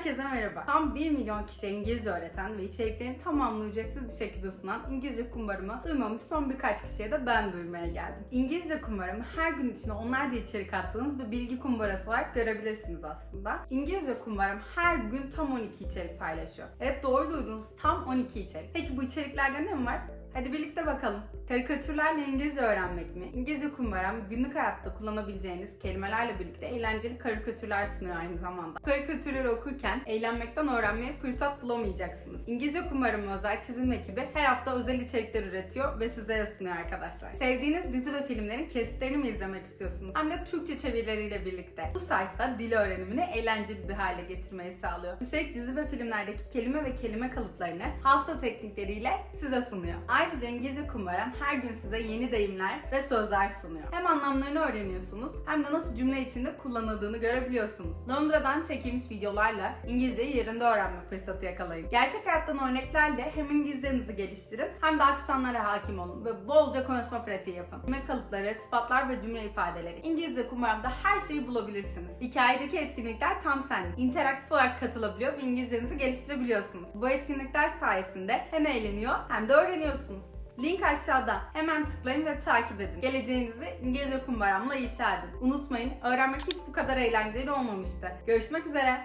Herkese merhaba. Tam 1 milyon kişiye İngilizce öğreten ve içeriklerini tamamını ücretsiz bir şekilde sunan İngilizce kumbarımı duymamış son birkaç kişiye de ben duymaya geldim. İngilizce kumbarımı her gün içine onlarca içerik attığınız bir bilgi kumbarası olarak görebilirsiniz aslında. İngilizce kumbaram her gün tam 12 içerik paylaşıyor. Evet doğru duydunuz tam 12 içerik. Peki bu içeriklerde ne var? Hadi birlikte bakalım. Karikatürlerle İngilizce öğrenmek mi? İngilizce kumbaram günlük hayatta kullanabileceğiniz kelimelerle birlikte eğlenceli karikatürler sunuyor aynı zamanda. Bu karikatürleri okurken eğlenmekten öğrenmeye fırsat bulamayacaksınız. İngilizce kumbaramı özel çizim ekibi her hafta özel içerikler üretiyor ve size sunuyor arkadaşlar. Sevdiğiniz dizi ve filmlerin kesitlerini mi izlemek istiyorsunuz? Hem de Türkçe çevirileriyle birlikte. Bu sayfa dil öğrenimini eğlenceli bir hale getirmeyi sağlıyor. Üstelik dizi ve filmlerdeki kelime ve kelime kalıplarını hafıza teknikleriyle size sunuyor. Ayrıca İngilizce kumbaram her gün size yeni deyimler ve sözler sunuyor. Hem anlamlarını öğreniyorsunuz hem de nasıl cümle içinde kullanıldığını görebiliyorsunuz. Londra'dan çekilmiş videolarla İngilizceyi yerinde öğrenme fırsatı yakalayın. Gerçek hayattan örneklerle hem İngilizcenizi geliştirin hem de aksanlara hakim olun ve bolca konuşma pratiği yapın. Cümle kalıpları, sıfatlar ve cümle ifadeleri. İngilizce kumbaramda her şeyi bulabilirsiniz. Hikayedeki etkinlikler tam senlik. İnteraktif olarak katılabiliyor ve İngilizcenizi geliştirebiliyorsunuz. Bu etkinlikler sayesinde hem eğleniyor hem de öğreniyorsunuz. Link aşağıda. Hemen tıklayın ve takip edin. Geleceğinizi İngilizce kumbaramla inşa edin. Unutmayın, öğrenmek hiç bu kadar eğlenceli olmamıştı. Görüşmek üzere.